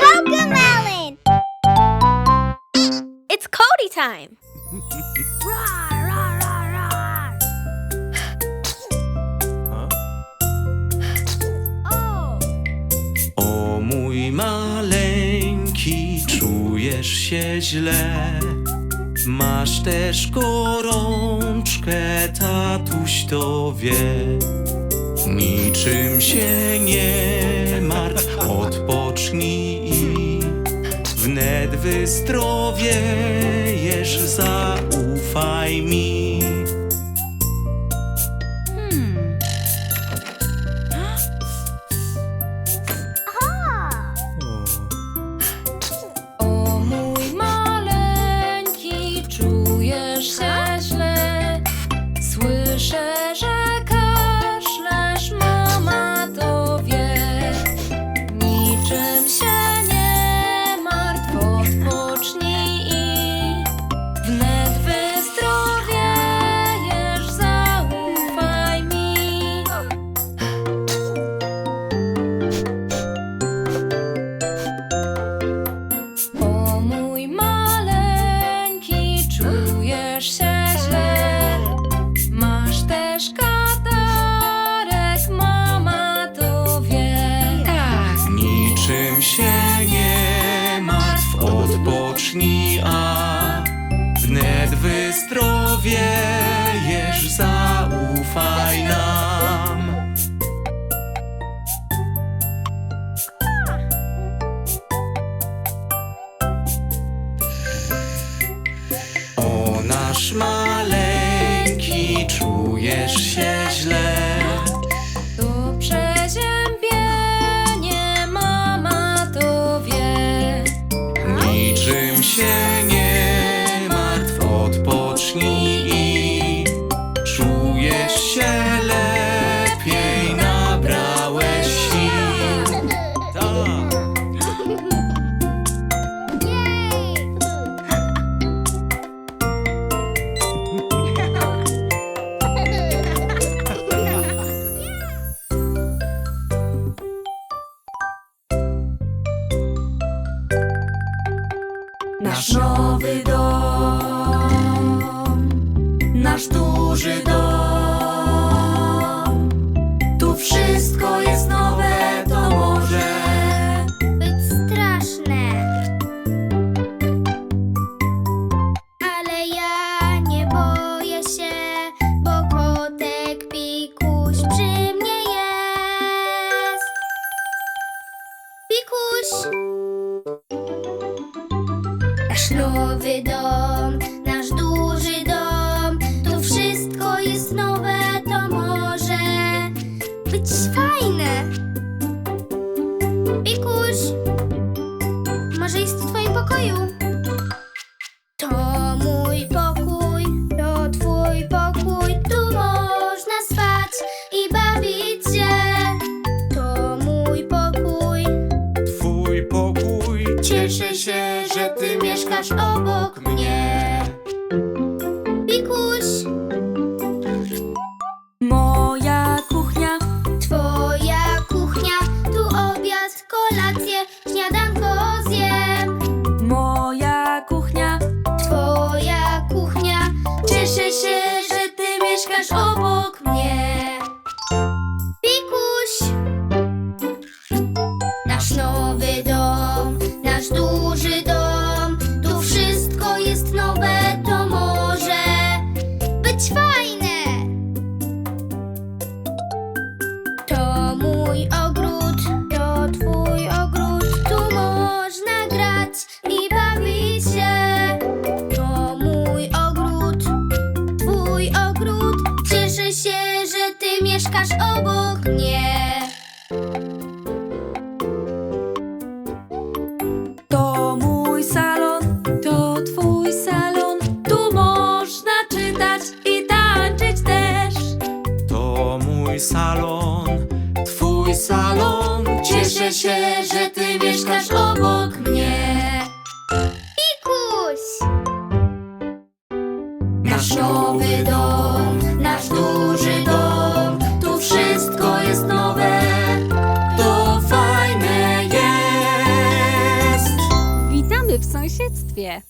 Cocomelon! It's Cody time. O mój maleńki, czujesz się źle. Masz też gorączkę, tatuś to wie. Niczym się nie odpocznij i wnet wyzdrowiejesz, zaufaj mi. Też katarek, mama to wie. Tak. Niczym się nie martw, odpocznij, a wnet wyzdrowiejesz, zaufaj nam. O nasz maleńki, czujesz się źle. To przeziębienie, mama to wie. Niczym się Nasz nowy dom, nasz duży dom. Tu wszystko Nowy dom, nasz duży dom, tu wszystko jest nowe, to może być fajne. Pikuś, może jest w twoim pokoju? To mój pokój, to twój pokój, tu można spać i bawić się. To mój pokój, Twój pokój, cieszę się, że ty mieszkasz obok mnie. się, że ty mieszkasz obok mnie Pikuś! Nasz nowy dom, nasz duży dom Tu wszystko jest nowe To fajne jest Witamy w sąsiedztwie!